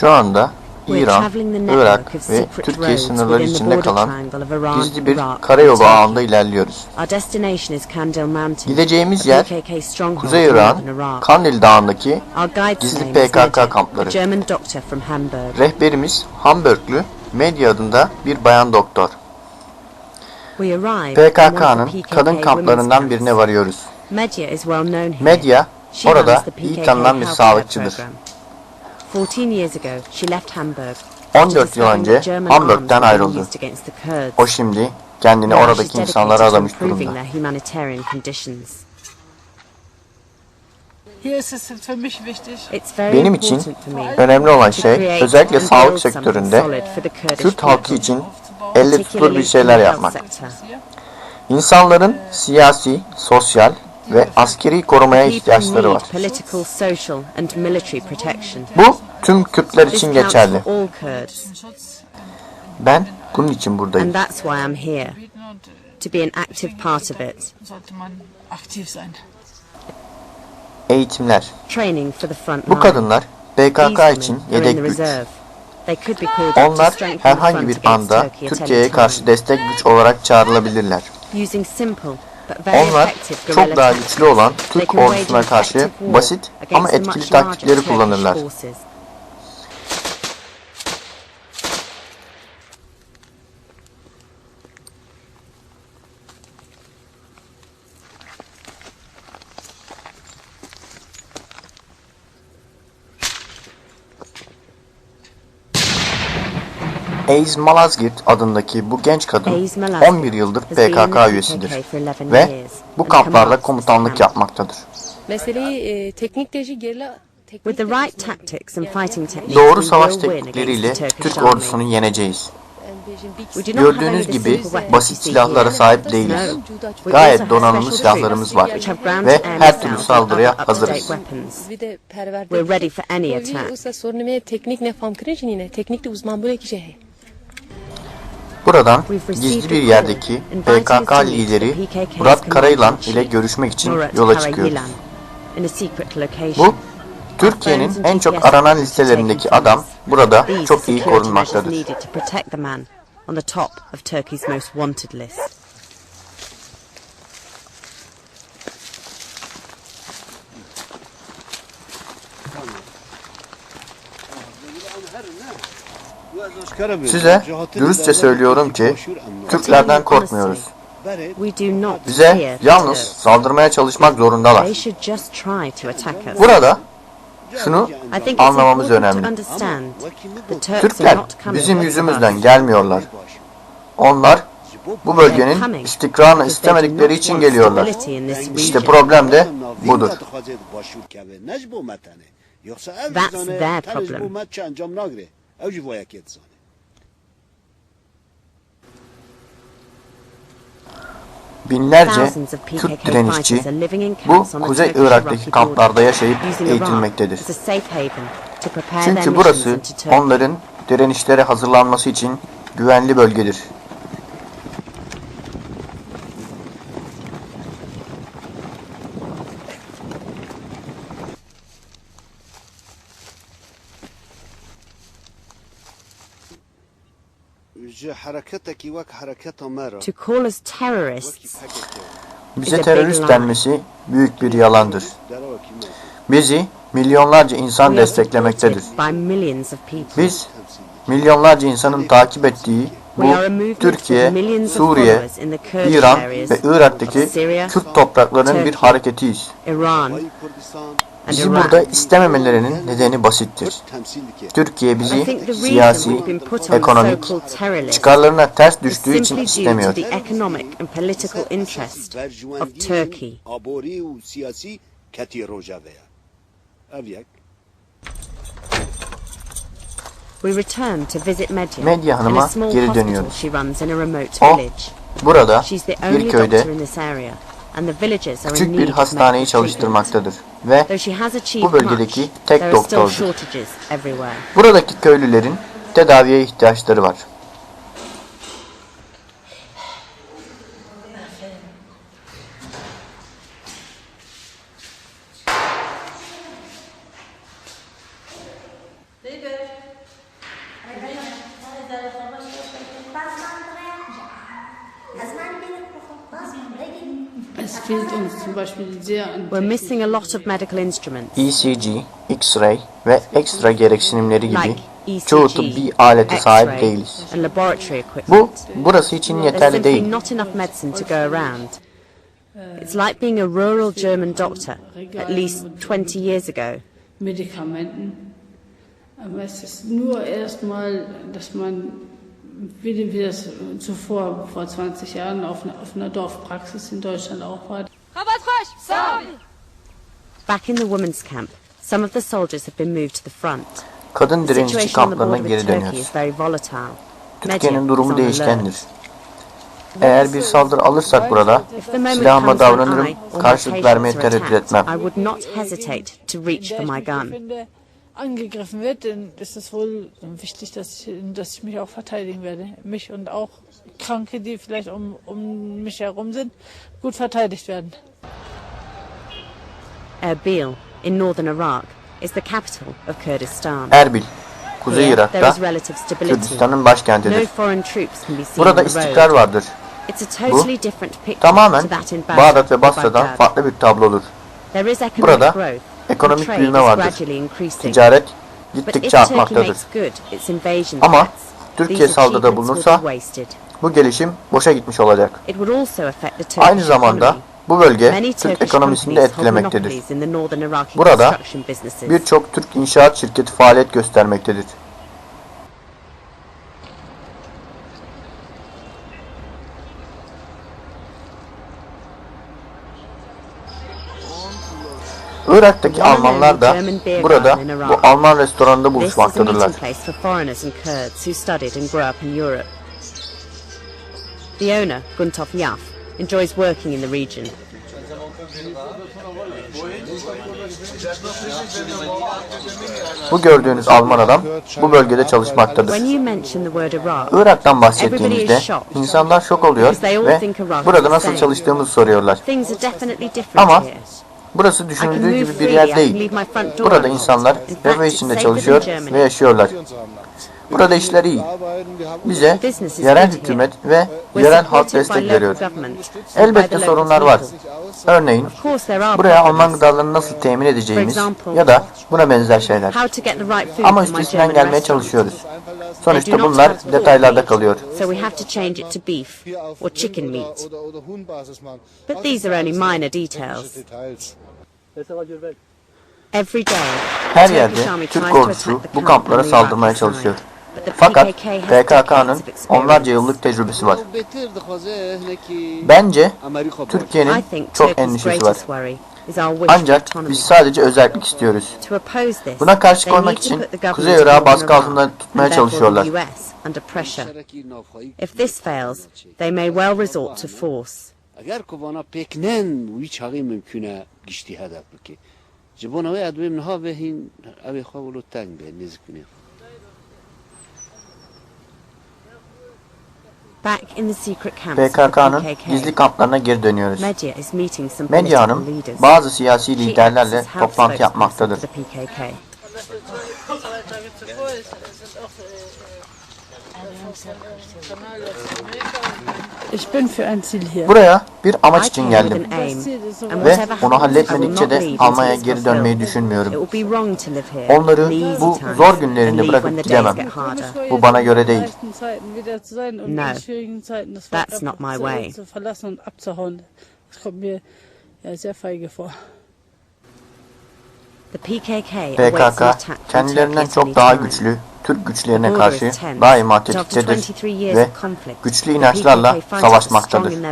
Şu anda İran, Irak ve Türkiye sınırları içinde kalan gizli bir karayolu ağında ilerliyoruz. Gideceğimiz yer Kuzey Iraq. Kandil Dağı'ndaki gizli PKK kampları. rehberimiz Hamburglü Medya adında bir bayan doktor. PKK'nın PKK kadın kamplarından birine varıyoruz. Medya orada iyi tanınan bir sağlıkçıdır. Program. 14 years ago, she left Hamburg. 14 yıl önce Hamburg'dan ayrıldı. O şimdi kendini oradaki insanlara adamış durumda. Benim için important for me önemli olan şey özellikle sağlık sektöründe Kürt halkı people, için elle tutulur particularly bir in şeyler the health yapmak. sector. İnsanların siyasi, sosyal ve askeri korumaya ihtiyaçları var. Bu tüm Kürtler için geçerli. Ben bunun için buradayım. Eğitimler. Bu kadınlar PKK için yedek güç. Onlar herhangi bir anda Türkiye'ye karşı destek güç olarak çağrılabilirler. Onlar çok daha güçlü olan Türk ordusuna karşı basit ama etkili taktikleri kullanırlar. Eiz Malazgirt adındaki bu genç kadın Aziz Malazgirt 11 yıldır PKK üyesidir PKK for 11 ve bu kamplarda komutanlık yapmaktadır. Meseleyi e, teknik deji gerilla Doğru savaş teknikleriyle Türk ordusunu yeneceğiz. Gördüğünüz gibi basit silahlara sahip değiliz. Gayet donanımlı silahlarımız var ve her türlü saldırıya hazırız. teknik ne fam kırın yine teknik de uzman böyle şey. Buradan gizli bir yerdeki PKK lideri Murat Karayılan ile görüşmek için yola çıkıyoruz. Bu Türkiye'nin en çok aranan listelerindeki adam burada çok iyi korunmaktadır. to Size dürüstçe söylüyorum ki Türklerden korkmuyoruz. Bize yalnız saldırmaya çalışmak zorundalar. Burada şunu anlamamız önemli. Türkler bizim yüzümüzden gelmiyorlar. Onlar bu bölgenin istikrarını istemedikleri için geliyorlar. İşte problem de budur. That's their problem. Binlerce Thousands of Kürt PKK direnişçi fighters are living in bu camps on the Kuzey Irak'taki kamplarda yaşayıp eğitilmektedir. Çünkü burası onların direnişlere hazırlanması için güvenli bölgedir. To call us terrorists Bize terörist denmesi büyük bir yalandır. Bizi milyonlarca insan we are desteklemektedir. supported by millions of people. Biz milyonlarca insanın takip ettiği bu We are a movement Türkiye, with millions of Suriye, followers in the Kurdish İran areas ve Irak'taki of Syria, Kürt topraklarının bir hareketiyiz. Bizi burada istememelerinin nedeni basittir. Türkiye bizi siyasi, ekonomik çıkarlarına ters düştüğü için istemiyor. Medya, Hanım'a geri dönüyoruz. O. Burada bir köyde küçük bir hastaneyi çalıştırmaktadır ve bu bölgedeki tek doktordur. Buradaki köylülerin tedaviye ihtiyaçları var. Bazen buraya. Azman beni We're missing a lot of medical instruments, ECG, X-ray ve ekstra gereksinimleri gibi like çoğu tıbbi alete sahip değiliz. Bu burası için There's yeterli simply değil. not enough medicine to go around. It's like being a rural German doctor at least 20 years ago. Medikamenten. Aber es ist nur erstmal, dass man wie wie das zuvor, vor 20 Jahren, auf einer, auf einer Dorfpraxis in Deutschland auch war. Back in the women's camp, some of the soldiers have been moved to the front. Kadın direnişçi kamplarına geri dönüyoruz. Türkiye'nin durumu değişkendir. Eğer bir saldırı alırsak burada silahıma davranırım, karşılık vermeye tereddüt etmem. angegriffen wird, dann ist es wohl wichtig, dass ich, dass ich mich auch verteidigen werde. Mich und auch Kranke, die vielleicht um, um mich herum sind, gut verteidigt werden. Erbil in northern Iraq is the capital of Kurdistan. Erbil, Kuzey Irak'ta Kürdistan'ın başkentidir. Burada istikrar vardır. Bu tamamen Bağdat ve Basra'dan farklı bir tablodur. Burada ekonomik büyüme vardır. Ticaret gittikçe artmaktadır. Ama Türkiye saldırıda bulunursa bu gelişim boşa gitmiş olacak. Aynı zamanda bu bölge Türk ekonomisini de etkilemektedir. Burada. Birçok Türk inşaat şirketi faaliyet göstermektedir. Irak'taki Almanlar da burada bu Alman restoranında buluşmaktadırlar. The owner, Guntov Yaf, enjoys working in the region. Bu gördüğünüz Alman adam bu bölgede çalışmaktadır. Irak'tan bahsettiğimizde insanlar şok oluyor ve burada nasıl çalıştığımızı soruyorlar. Ama. Burası düşünüldüğü gibi bir yer değil. Burada insanlar refah içinde çalışıyor ve yaşıyorlar. Burada işler iyi. Bize yerel hükümet ve yerel halk destek veriyor. Elbette sorunlar var. Örneğin buraya Alman gıdalarını nasıl temin edeceğimiz ya da buna benzer şeyler. Ama üstesinden gelmeye çalışıyoruz. Sonuçta bunlar detaylarda kalıyor. So we have to change it to beef or chicken meat. But these are only minor details. Every day, Her Turkish yerde Türk ordusu attack the bu camp kamplara saldırmaya çalışıyor. But the Fakat PKK has PKK'nın onlarca experience. yıllık tecrübesi var. Ben Bence I Türkiye'nin think çok Turkey's endişesi var. greatest worry is our wish for Ancak autonomy. biz sadece özellik istiyoruz. To oppose this, Buna karşı they koymak need to için put the government Kuzey of Irak'ı Northern baskı Iraq altında and tutmaya therefore çalışıyorlar. the US under pressure. If this fails, they may well resort to force. اگر کوانا پکنن وی چاقی ممکنه گشتی هدف بکی جبونا وی ادویم نها به هین اوی خواه ولو تنگ به نزک PKK'nın PKK, gizli kamplarına geri dönüyoruz. Medya is meeting some Medya political Hanım leaders. bazı siyasi liderlerle toplantı yapmaktadır. Ich bin für ein Ziel hier. Buraya bir amaç için geldim ve will halletmedikçe de Almanya'ya geri dönmeyi düşünmüyorum. Onları bu zor günlerinde bırakıp gidemem. Bu bana göre değil. No. That's not my way. PKK PKK kendilerinden çok daha güçlü Türk güçlerine karşı daima tetiktedir 23 years ve güçlü inançlarla savaşmaktadır.